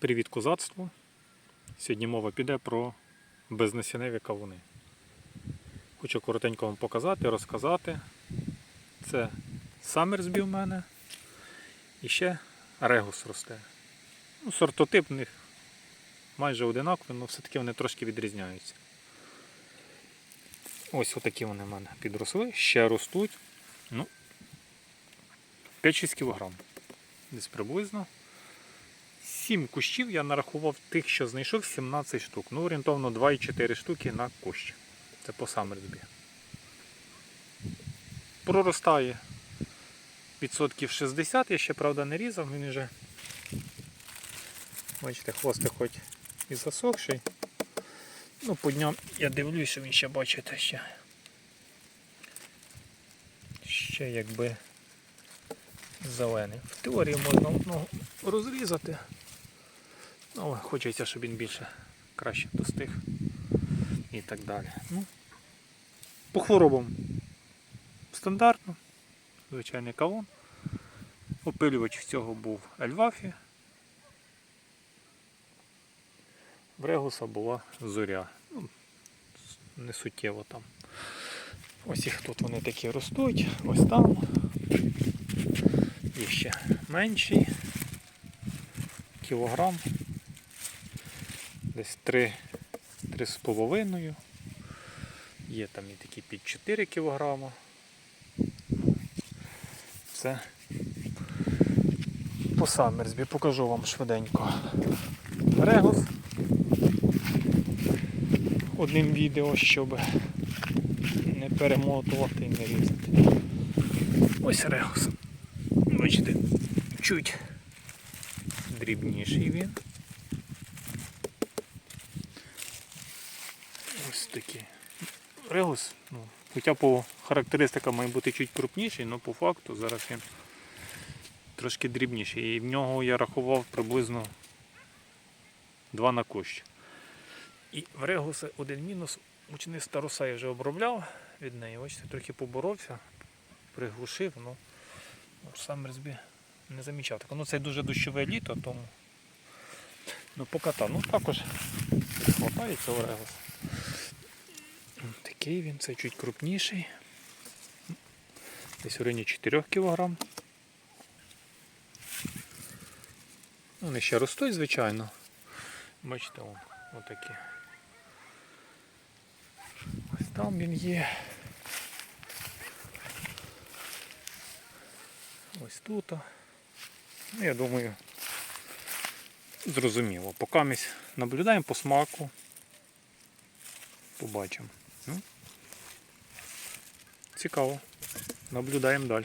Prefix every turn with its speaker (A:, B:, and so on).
A: Привіт козацтву! Сьогодні мова піде про безнасінневі кавуни. Хочу коротенько вам показати, розказати. Це самерсбі в мене. І ще регус росте. Ну, сортотип в них майже одинаковий, але все-таки вони трошки відрізняються. Ось отакі вони в мене підросли, ще ростуть. Ну, 5-6 кг. Десь приблизно. 7 кущів я нарахував тих, що знайшов 17 штук. Ну, орієнтовно 2,4 штуки на кущ. Це по самерсбі. Проростає відсотків 60, я ще, правда, не різав, він вже, бачите, хвостик хоч і засохший. Ну, по дням я дивлюся, він ще, бачите, ще. Ще якби зелений. В теорії можна одного розрізати. Але хочеться, щоб він більше краще достиг і так далі. Ну, по хворобам стандартно, звичайний кавун. Опилювач цього був Ельвафі. В Регуса була зоря. Ну, не суттєво там. Ось їх тут вони такі ростуть, ось там. Є ще менший. Кілограм. Десь 3, 3 з половиною. Є там і такі під 4 кілограма. Це по самерсбі покажу вам швиденько. Регус. Одним відео, щоб не перемотувати і не різати. Ось регус. Бачите, чуть дрібніший він. Ось такий. Регус, ну, хоча по характеристикам має бути чуть крупніший, але по факту зараз він трошки дрібніший. І в нього я рахував приблизно 2 на кущ. І в регуса один мінус. Мучниста роса я вже обробляв від неї. Бачите, трохи поборовся, приглушив, ну сам розбі не замічав. Так, ну це дуже дощове літо, тому ну покатав. Ну також хватає цього регуса. Такий він, це чуть крупніший. Десь в районі 4 кг. Вони ще ростуть, звичайно. Бачите, вон, отакі. Ось там він є. Ось тут. Ну, я думаю, зрозуміло. Поки ми наблюдаємо по смаку. Побачимо. Ну, цікаво. Наблюдаємо далі.